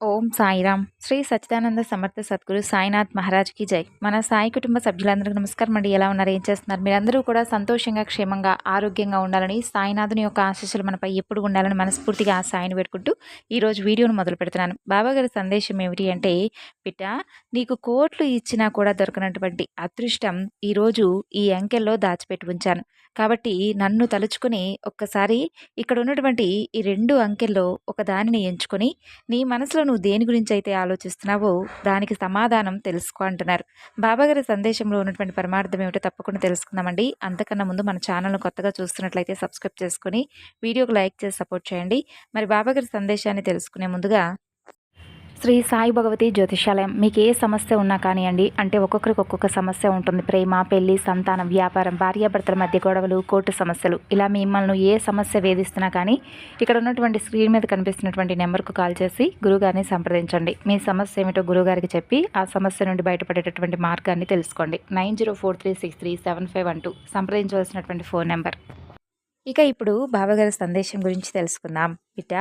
ఓం సాయిరామ్. శ్రీ సచ్చిదానంద సమర్థ సద్గురు సాయినాథ్ మహారాజ్కి జై. మన సాయి కుటుంబ సభ్యులందరికీ నమస్కారం అండి. ఎలా ఉన్నారు? ఏం చేస్తున్నారు? మీరందరూ కూడా సంతోషంగా క్షేమంగా ఆరోగ్యంగా ఉండాలని సాయినాథుని యొక్క ఆశీస్సులు మనపై ఎప్పుడు ఉండాలని మనస్ఫూర్తిగా ఆ సాయిని పెట్టుకుంటూ ఈరోజు వీడియోను మొదలు పెడుతున్నాను. బాబాగారి సందేశం ఏమిటి అంటే బిడ్డ నీకు కోట్లు ఇచ్చినా కూడా దొరకనటువంటి అదృష్టం ఈరోజు ఈ అంకెల్లో దాచిపెట్టి ఉంచాను. కాబట్టి నన్ను తలుచుకుని ఒక్కసారి ఇక్కడ ఉన్నటువంటి ఈ రెండు అంకెల్లో ఒక దానిని ఎంచుకొని నీ మనసులో నువ్వు దేని గురించి అయితే ఆలోచిస్తున్నావో దానికి సమాధానం తెలుసుకో అంటున్నారు. బాబాగారి సందేశంలో ఉన్నటువంటి పరమార్థం ఏమిటో తప్పకుండా తెలుసుకుందామండి. అంతకన్నా ముందు మన ఛానల్ను కొత్తగా చూస్తున్నట్లయితే సబ్స్క్రైబ్ చేసుకుని వీడియోకి లైక్ చేసి సపోర్ట్ చేయండి. మరి బాబాగారి సందేశాన్ని తెలుసుకునే ముందుగా శ్రీ సాయి భగవతి జ్యోతిషాలయం మీకు ఏ సమస్య ఉన్నా కానివ్వండి అంటే ఒక్కొక్కరికి ఒక్కొక్క సమస్య ఉంటుంది. ప్రేమ పెళ్ళి సంతానం వ్యాపారం భార్యాభర్తల మధ్య గొడవలు కోర్టు సమస్యలు. ఇలా మిమ్మల్ని ఏ సమస్య వేధిస్తున్నా కానీ ఇక్కడ ఉన్నటువంటి స్క్రీన్ మీద కనిపిస్తున్నటువంటి నెంబర్కు కాల్ చేసి గురుగారిని సంప్రదించండి. మీ సమస్య ఏమిటో గురుగారికి చెప్పి ఆ సమస్య నుండి బయటపడేటటువంటి మార్గాన్ని తెలుసుకోండి. Nine zero four three six three seven five one two సంప్రదించవలసినటువంటి phone number. ఇక ఇప్పుడు బాబాగారి సందేశం గురించి తెలుసుకుందాం. బిడ్డ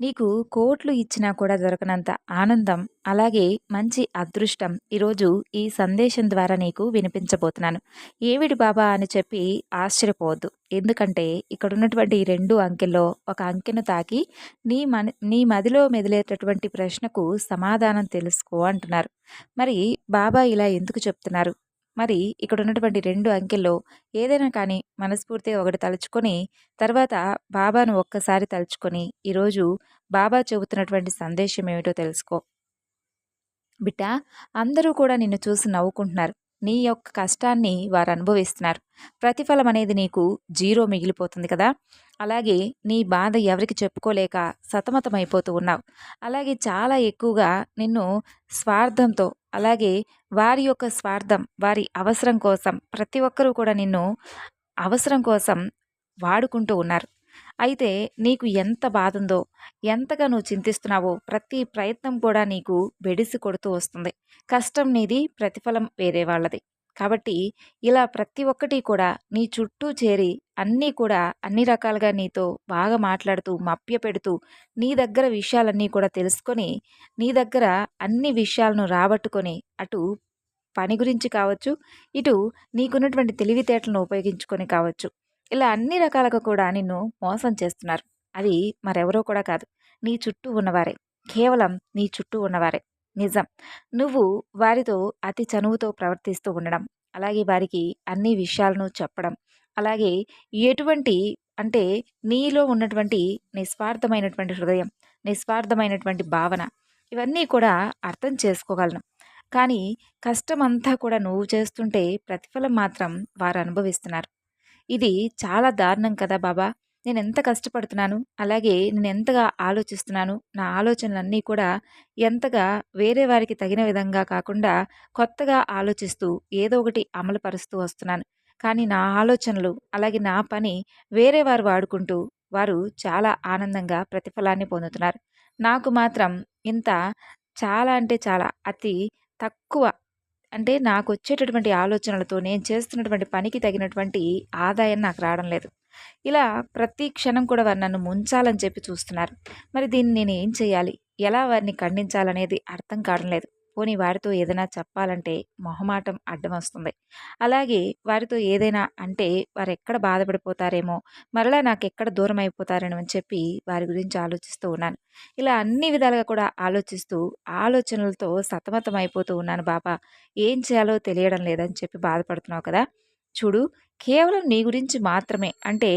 నీకు కోట్లు ఇచ్చినా కూడా దొరకనంత ఆనందం అలాగే మంచి అదృష్టం ఈరోజు ఈ సందేశం ద్వారా నీకు వినిపించబోతున్నాను. ఏవిడి బాబా అని చెప్పి ఆశ్చర్యపోవద్దు. ఎందుకంటే ఇక్కడ ఉన్నటువంటి ఈ రెండు అంకెల్లో ఒక అంకెను తాకి నీ మన నీ మదిలో మెదిలేటటువంటి ప్రశ్నకు సమాధానం తెలుసుకో అంటున్నారు. మరి బాబా ఇలా ఎందుకు చెప్తున్నారు? మరి ఇక్కడ ఉన్నటువంటి రెండు అంకెల్లో ఏదైనా కానీ మనస్ఫూర్తిగా ఒకటి తలుచుకొని తర్వాత బాబాను ఒక్కసారి తలుచుకొని ఈరోజు బాబా చెబుతున్నటువంటి సందేశం ఏమిటో తెలుసుకో. బిడ్డ అందరూ కూడా నిన్ను చూసి నవ్వుకుంటున్నారు. నీ యొక్క కష్టాన్ని వారు అనుభవిస్తున్నారు. ప్రతిఫలం అనేది నీకు జీరో మిగిలిపోతుంది కదా. అలాగే నీ బాధ ఎవరికి చెప్పుకోలేక సతమతమైపోతూ ఉన్నావు. అలాగే చాలా ఎక్కువగా నిన్ను స్వార్థంతో అలాగే వారి యొక్క స్వార్థం వారి అవసరం కోసం ప్రతి ఒక్కరూ కూడా నిన్ను అవసరం కోసం వాడుకుంటూ ఉన్నారు. అయితే నీకు ఎంత బాధ ఉందో ఎంతగా నువ్వు చింతిస్తున్నావో ప్రతి ప్రయత్నం కూడా నీకు బెడిసి కొడుతూ వస్తుంది. కష్టం నీది ప్రతిఫలం వేరే వాళ్ళది. కాబట్టి ఇలా ప్రతి ఒక్కటి కూడా నీ చుట్టూ చేరి అన్నీ కూడా అన్ని రకాలుగా నీతో బాగా మాట్లాడుతూ మప్య పెడుతూ నీ దగ్గర విషయాలన్నీ కూడా తెలుసుకొని నీ దగ్గర అన్ని విషయాలను రాబట్టుకొని అటు పని గురించి కావచ్చు ఇటు నీకున్నటువంటి తెలివితేటలను ఉపయోగించుకొని కావచ్చు. ఇలా అన్ని రకాలుగా కూడా నిన్ను మోసం చేస్తున్నారు. అది మరెవరో కూడా కాదు. నీ చుట్టూ ఉన్నవారే. కేవలం నీ చుట్టూ ఉన్నవారే. నిజం. నువ్వు వారితో అతి చనువుతో ప్రవర్తిస్తూ ఉండడం అలాగే వారికి అన్ని విషయాలను చెప్పడం అలాగే ఎటువంటి అంటే నీలో ఉన్నటువంటి నిస్వార్థమైనటువంటి హృదయం నిస్వార్థమైనటువంటి భావన ఇవన్నీ కూడా అర్థం చేసుకోగలను. కానీ కష్టమంతా కూడా నువ్వు చేస్తుంటే ప్రతిఫలం మాత్రం వారు అనుభవిస్తున్నారు. ఇది చాలా దారుణం కదా బాబా. నేను ఎంత కష్టపడుతున్నాను అలాగే నేను ఎంతగా ఆలోచిస్తున్నాను నా ఆలోచనలన్నీ కూడా ఎంతగా వేరే వారికి తగిన విధంగా కాకుండా కొత్తగా ఆలోచిస్తూ ఏదో ఒకటి అమలు పరుస్తూ వస్తున్నాను. కానీ నా ఆలోచనలు అలాగే నా పని వేరే వారు వాడుకుంటూ వారు చాలా ఆనందంగా ప్రతిఫలాన్ని పొందుతున్నారు. నాకు మాత్రం ఇంత చాలా అంటే చాలా అతి తక్కువ అంటే నాకు వచ్చేటటువంటి ఆలోచనలతో నేను చేస్తున్నటువంటి పనికి తగినటువంటి ఆదాయం నాకు రావడం లేదు. ఇలా ప్రతి క్షణం కూడా వారు నన్ను ముంచాలని చెప్పి చూస్తున్నారు. మరి దీన్ని నేను ఏం చేయాలి? ఎలా వారిని ఖండించాలనేది అర్థం కావడం లేదు. పోనీ వారితో ఏదైనా చెప్పాలంటే మొహమాటం అడ్డం వస్తుంది. అలాగే వారితో ఏదైనా అంటే వారు ఎక్కడ బాధపడిపోతారేమో మరలా నాకు ఎక్కడ దూరం అయిపోతారేమో అని చెప్పి వారి గురించి ఆలోచిస్తూ ఉన్నాను. ఇలా అన్ని విధాలుగా కూడా ఆలోచిస్తూ ఆలోచనలతో సతమతం అయిపోతూ ఉన్నాను. బాబా ఏం చేయాలో తెలియడం లేదని చెప్పి బాధపడుతున్నావు కదా? చూడు కేవలం నీ గురించి మాత్రమే. అంటే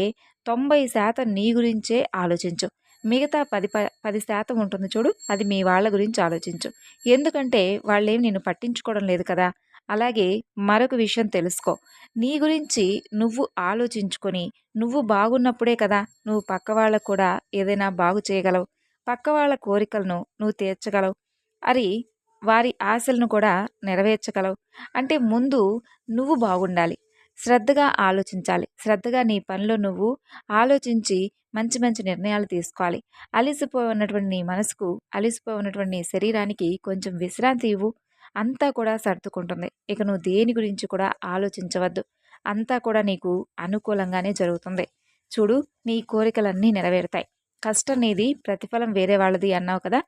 తొంభై శాతం నీ గురించే ఆలోచించు. మిగతా పది ప పది శాతం ఉంటుంది చూడు అది మీ వాళ్ళ గురించి ఆలోచించు. ఎందుకంటే వాళ్ళేం నిన్ను పట్టించుకోవడం లేదు కదా. అలాగే మరొక విషయం తెలుసుకో. నీ గురించి నువ్వు ఆలోచించుకొని నువ్వు బాగున్నప్పుడే కదా నువ్వు పక్క వాళ్ళకు కూడా ఏదైనా బాగు చేయగలవు. పక్క వాళ్ళ కోరికలను నువ్వు తీర్చగలవు. అది వారి ఆశలను కూడా నెరవేర్చగలవు. అంటే ముందు నువ్వు బాగుండాలి. శ్రద్ధగా ఆలోచించాలి. శ్రద్ధగా నీ పనిలో నువ్వు ఆలోచించి మంచి మంచి నిర్ణయాలు తీసుకోవాలి. అలిసిపోయి ఉన్నటువంటి నీ మనసుకు అలిసిపోయి ఉన్నటువంటి నీ శరీరానికి కొంచెం విశ్రాంతి ఇవ్వు. అంతా కూడా సర్దుకుంటుంది. ఇక నువ్వు దేని గురించి కూడా ఆలోచించవద్దు. అంతా కూడా నీకు అనుకూలంగానే జరుగుతుంది. చూడు నీ కోరికలన్నీ నెరవేరుతాయి. కష్టం నీది ప్రతిఫలం వేరే వాళ్ళది అన్నావు కదా?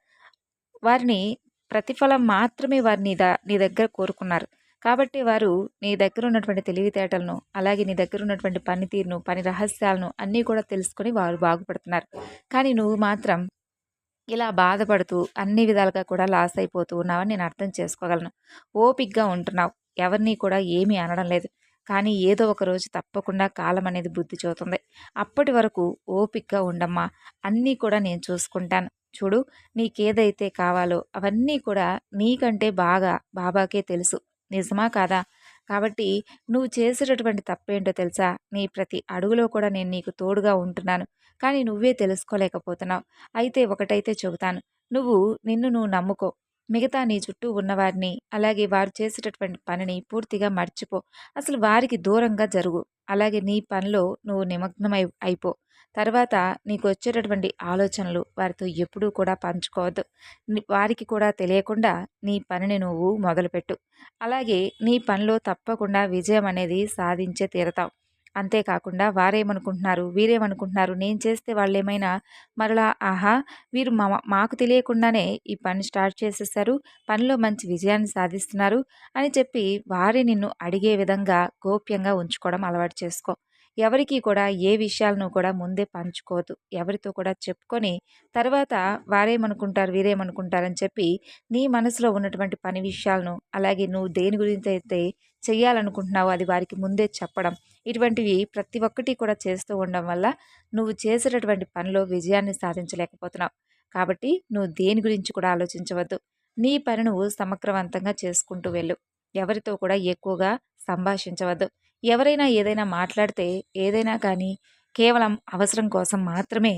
వారిని ప్రతిఫలం మాత్రమే వారు నీ నీ దగ్గర కోరుకున్నారు. కాబట్టి వారు నీ దగ్గర ఉన్నటువంటి తెలివితేటలను అలాగే నీ దగ్గర ఉన్నటువంటి పనితీరును పని రహస్యాలను అన్నీ కూడా తెలుసుకొని వారు బాగుపడుతున్నారు. కానీ నువ్వు మాత్రం ఇలా బాధపడుతూ అన్ని విధాలుగా కూడా లాస్ అయిపోతూ ఉన్నావని నేను అర్థం చేసుకోగలను. ఓపిక్గా ఉంటున్నావు. ఎవరిని కూడా ఏమీ అనడం లేదు. కానీ ఏదో ఒక రోజు తప్పకుండా కాలం అనేది బుద్ధి చూతుంది అప్పటి వరకు ఓపిక్గా ఉండమ్మా. అన్నీ కూడా నేను చూసుకుంటాను. చూడు నీకేదైతే కావాలో అవన్నీ కూడా నీకంటే బాగా బాబాకే తెలుసు. నిజమా కాదా? కాబట్టి నువ్వు చేసేటటువంటి తప్పేంటో తెలుసా? నీ ప్రతి అడుగులో కూడా నేను నీకు తోడుగా ఉంటున్నాను. కానీ నువ్వే తెలుసుకోలేకపోతున్నావు. అయితే ఒకటైతే చెబుతాను. నువ్వు నిన్ను నువ్వు నమ్ముకో. మిగతా నీ చుట్టూ ఉన్నవారిని అలాగే వారు చేసేటటువంటి పనిని పూర్తిగా మర్చిపో. అసలు వారికి దూరంగా జరుగు. అలాగే నీ పనిలో నువ్వు నిమగ్నమై అయిపో. తర్వాత నీకు వచ్చేటటువంటి ఆలోచనలు వారితో ఎప్పుడూ కూడా పంచుకోవద్దు. వారికి కూడా తెలియకుండా నీ పనిని నువ్వు మొదలుపెట్టు. అలాగే నీ పనిలో తప్పకుండా విజయం అనేది సాధించే తీరతావు. అంతేకాకుండా వారేమనుకుంటున్నారు వీరేమనుకుంటున్నారు నేను చేస్తే వాళ్ళు ఏమైనా మరలా ఆహా వీరు మా మాకు తెలియకుండానే ఈ పని స్టార్ట్ చేసేసారు పనిలో మంచి విజయాన్ని సాధిస్తున్నారు అని చెప్పి వారే నిన్ను అడిగే విధంగా గోప్యంగా ఉంచుకోవడం అలవాటు చేసుకో. ఎవరికీ కూడా ఏ విషయాలను కూడా ముందే పంచుకోవద్దు. ఎవరితో కూడా చెప్పుకొని తర్వాత వారేమనుకుంటారు వీరేమనుకుంటారని చెప్పి నీ మనసులో ఉన్నటువంటి పని విషయాలను అలాగే నువ్వు దేని గురించి అయితే చెయ్యాలనుకుంటున్నావో అది వారికి ముందే చెప్పడం ఇటువంటివి ప్రతి ఒక్కటి కూడా చేస్తూ ఉండడం వల్ల నువ్వు చేసేటటువంటి పనిలో విజయాన్ని సాధించలేకపోతున్నావు. కాబట్టి నువ్వు దేని గురించి కూడా ఆలోచించవద్దు. నీ పని నువ్వు సమగ్రవంతంగా చేసుకుంటూ వెళ్ళు. ఎవరితో కూడా ఎక్కువగా సంభాషించవద్దు. ఎవరైనా ఏదైనా మాట్లాడితే ఏదైనా కానీ కేవలం అవసరం కోసం మాత్రమే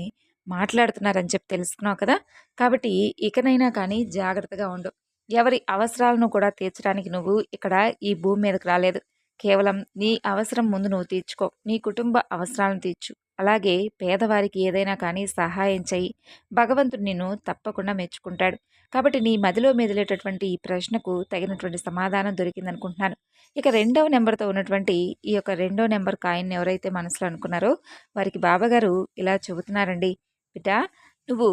మాట్లాడుతున్నారని చెప్పి తెలుసుకున్నావు కదా! కాబట్టి ఇకనైనా కానీ జాగ్రత్తగా ఉండు. ఎవరి అవసరాలను కూడా తీర్చడానికి నువ్వు ఇక్కడ ఈ భూమి మీదకి రాలేదు. కేవలం నీ అవసరం ముందు నువ్వు తీర్చుకో. నీ కుటుంబ అవసరాలను తీర్చు. అలాగే పేదవారికి ఏదైనా కానీ సహాయం చెయ్యి. భగవంతుడు నిన్ను తప్పకుండా మెచ్చుకుంటాడు. కాబట్టి నీ మదిలో మెదిలేటటువంటి ఈ ప్రశ్నకు తగినటువంటి సమాధానం దొరికిందనుకుంటున్నాను. ఇక రెండవ నెంబర్తో ఉన్నటువంటి ఈ యొక్క రెండో నెంబర్ కాయిన్ ఎవరైతే మనసులో అనుకున్నారో వారికి బాబాగారు ఇలా చెబుతున్నారండి. బిడ్డ నువ్వు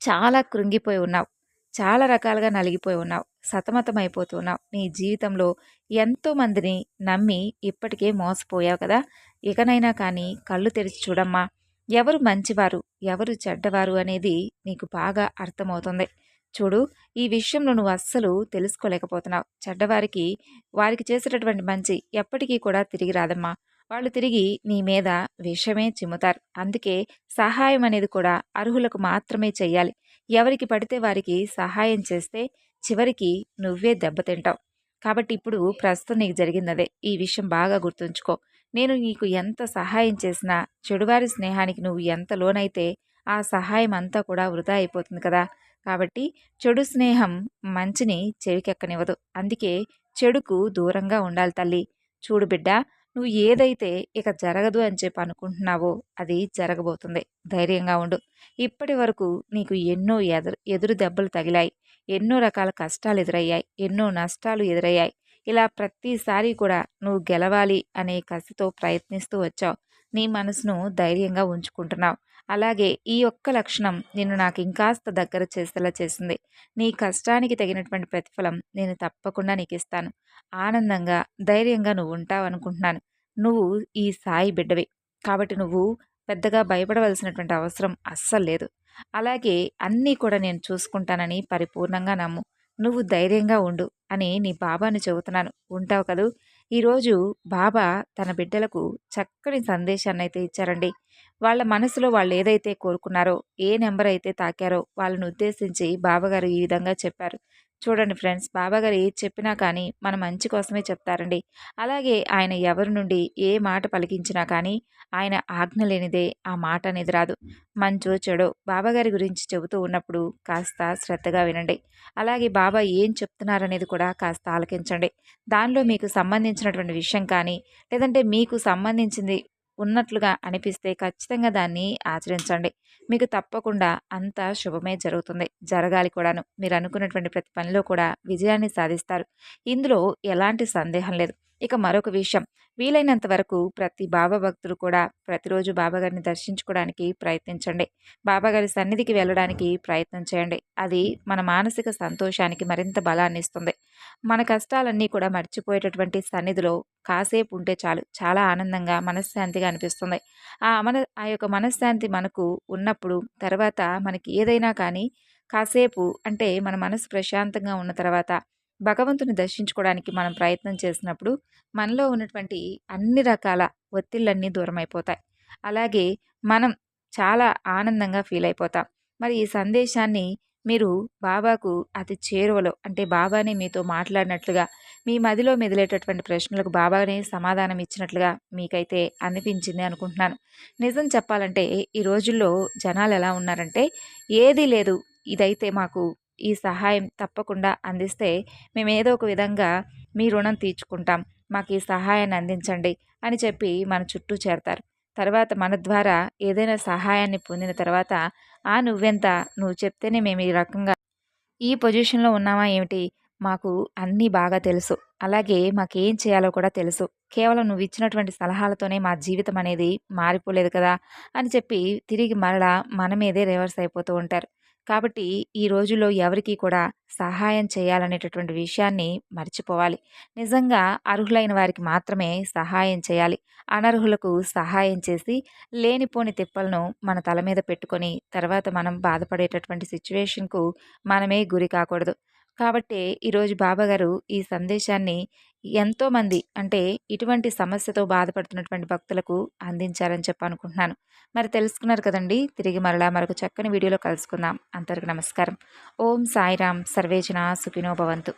చాలా కృంగిపోయి ఉన్నావు. చాలా రకాలుగా నలిగిపోయి ఉన్నావు. సతమతం అయిపోతున్నావు నీ జీవితంలో ఎంతోమందిని నమ్మి ఇప్పటికే మోసపోయావు కదా. ఇకనైనా కానీ కళ్ళు తెరిచి చూడమ్మా. ఎవరు మంచివారు? ఎవరు చెడ్డవారు? అనేది నీకు బాగా అర్థమవుతుంది. చూడు ఈ విషయంలో నువ్వు అస్సలు తెలుసుకోలేకపోతున్నావు. చెడ్డవారికి వారికి చేసేటటువంటి మంచి ఎప్పటికీ కూడా తిరిగి రాదమ్మా. వాళ్ళు తిరిగి నీ మీద విషమే చిమ్ముతారు. అందుకే సహాయం అనేది కూడా అర్హులకు మాత్రమే చెయ్యాలి. ఎవరికి పడితే వారికి సహాయం చేస్తే చివరికి నువ్వే దెబ్బతింటావు కాబట్టి ఇప్పుడు ప్రస్తుతం నీకు జరిగిందదే. ఈ విషయం బాగా గుర్తుంచుకో. నేను నీకు ఎంత సహాయం చేసినా చెడువారి స్నేహానికి నువ్వు ఎంత లోనైతే ఆ సహాయం అంతా కూడా వృధా అయిపోతుంది కదా. కాబట్టి చెడు స్నేహం మంచిని చెవికెక్కనివ్వదు. అందుకే చెడుకు దూరంగా ఉండాలి తల్లి. చూడు బిడ్డ నువ్వు ఏదైతే ఇక జరగదు అని చెప్పి అనుకుంటున్నావో అది జరగబోతుంది. ధైర్యంగా ఉండు. ఇప్పటి వరకు నీకు ఎన్నో ఎదురు ఎదురు దెబ్బలు తగిలాయి. ఎన్నో రకాల కష్టాలు ఎదురయ్యాయి. ఎన్నో నష్టాలు ఎదురయ్యాయి. ఇలా ప్రతిసారి కూడా నువ్వు గెలవాలి అనే కసితో ప్రయత్నిస్తూ వచ్చావు. నీ మనసును ధైర్యంగా ఉంచుకుంటున్నావు. అలాగే ఈ ఒక్క లక్షణం నిన్ను నాకు ఇంకాస్త దగ్గర చేసేలా చేసింది. నీ కష్టానికి తగినటువంటి ప్రతిఫలం నేను తప్పకుండా నీకు ఇస్తాను ఆనందంగా ధైర్యంగా నువ్వు ఉంటావు అనుకుంటున్నాను నువ్వు ఈ సాయి బిడ్డవి. కాబట్టి నువ్వు పెద్దగా భయపడవలసినటువంటి అవసరం అస్సలు లేదు. అలాగే అన్నీ కూడా నేను చూసుకుంటానని పరిపూర్ణంగా నమ్ము. నువ్వు ధైర్యంగా ఉండు అని నీ బాబాని చెబుతున్నాను. ఉంటావు కదూ? ఈరోజు బాబా తన బిడ్డలకు చక్కని సందేశాన్ని అయితే ఇచ్చారండి. వాళ్ళ మనసులో వాళ్ళు ఏదైతే కోరుకున్నారో ఏ నెంబర్ అయితే తాకారో వాళ్ళని ఉద్దేశించి బాబాగారు ఈ విధంగా చెప్పారు. చూడండి ఫ్రెండ్స్ బాబాగారు ఏది చెప్పినా కానీ మన మంచి కోసమే చెప్తారండి. అలాగే ఆయన ఎవరి నుండి ఏ మాట పలికించినా కానీ ఆయన ఆజ్ఞ లేనిదే ఆ మాట అనేది రాదు. మంచో చెడో బాబాగారి గురించి చెబుతూ ఉన్నప్పుడు కాస్త శ్రద్ధగా వినండి. అలాగే బాబా ఏం చెప్తున్నారనేది కూడా కాస్త ఆలకించండి. దానిలో మీకు సంబంధించినటువంటి విషయం కానీ లేదంటే మీకు సంబంధించింది ఉన్నట్లుగా అనిపిస్తే ఖచ్చితంగా దాన్ని ఆచరించండి. మీకు తప్పకుండా అంతా శుభమే జరుగుతుంది. జరగాలి కూడాను. మీరు అనుకున్నటువంటి ప్రతి పనిలో కూడా విజయాన్ని సాధిస్తారు. ఇందులో ఎలాంటి సందేహం లేదు. ఇక మరొక విషయం. వీలైనంత వరకు ప్రతి బాబా భక్తులు కూడా ప్రతిరోజు బాబాగారిని దర్శించుకోవడానికి ప్రయత్నించండి. బాబాగారి సన్నిధికి వెళ్ళడానికి ప్రయత్నం చేయండి. అది మన మానసిక సంతోషానికి మరింత బలాన్ని ఇస్తుంది. మన కష్టాలన్నీ కూడా మర్చిపోయేటటువంటి సన్నిధిలో కాసేపు ఉంటే చాలు. చాలా ఆనందంగా మనశ్శాంతిగా అనిపిస్తుంది. ఆ మన ఆ యొక్క మనశ్శాంతి మనకు ఉన్నప్పుడు తర్వాత మనకి ఏదైనా కానీ కాసేపు అంటే మన మనసు ప్రశాంతంగా ఉన్న తర్వాత భగవంతుని దర్శించుకోవడానికి మనం ప్రయత్నం చేసినప్పుడు మనలో ఉన్నటువంటి అన్ని రకాల ఒత్తిళ్ళన్నీ దూరమైపోతాయి. అలాగే మనం చాలా ఆనందంగా ఫీల్ అయిపోతాం. మరి ఈ సందేశాన్ని మీరు బాబాకు అతి చేరువలో అంటే బాబానే మీతో మాట్లాడినట్లుగా మీ మదిలో మెదిలేటటువంటి ప్రశ్నలకు బాబానే సమాధానం ఇచ్చినట్లుగా మీకైతే అనిపించింది అనుకుంటున్నాను. నిజం చెప్పాలంటే ఈ రోజుల్లో జనాలు ఎలా ఉన్నారంటే ఏదీ లేదు ఇదైతే మాకు ఈ సహాయం తప్పకుండా అందిస్తే మేము ఏదో ఒక విధంగా మీ రుణం తీర్చుకుంటాం. మాకు ఈ సహాయాన్ని అందించండి అని చెప్పి మన చుట్టూ చేరతారు. తర్వాత మన ద్వారా ఏదైనా సహాయాన్ని పొందిన తర్వాత ఆ నువ్వెంత? నువ్వు చెప్తేనే మేము ఈ రకంగా ఈ పొజిషన్లో ఉన్నామా ఏమిటి? మాకు అన్నీ బాగా తెలుసు. అలాగే మాకేం చేయాలో కూడా తెలుసు. కేవలం నువ్వు ఇచ్చినటువంటి సలహాలతోనే మా జీవితం అనేది మారిపోలేదు కదా అని చెప్పి తిరిగి మరలా మన మీదే రివర్స్ అయిపోతూ ఉంటారు. కాబట్టి ఈ రోజుల్లో ఎవరికీ కూడా సహాయం చేయాలనేటటువంటి విషయాన్ని మర్చిపోవాలి. నిజంగా అర్హులైన వారికి మాత్రమే సహాయం చేయాలి. అనర్హులకు సహాయం చేసి లేనిపోని తిప్పలను మన తల మీద పెట్టుకొని తర్వాత మనం బాధపడేటటువంటి సిచ్యువేషన్కు మనమే గురి కాకూడదు. కాబట్టి ఈరోజు బాబాగారు ఈ సందేశాన్ని ఎంతోమంది అంటే ఇటువంటి సమస్యతో బాధపడుతున్నటువంటి భక్తులకు అందించారని చెప్పి అనుకుంటున్నాను మరి తెలుసుకున్నారు కదండి తిరిగి మరలా మరొక చక్కని వీడియోలో కలుసుకుందాం. అంతవరకు నమస్కారం. ఓం సాయిరామ్. సర్వేజన సుఖినో భవంతు.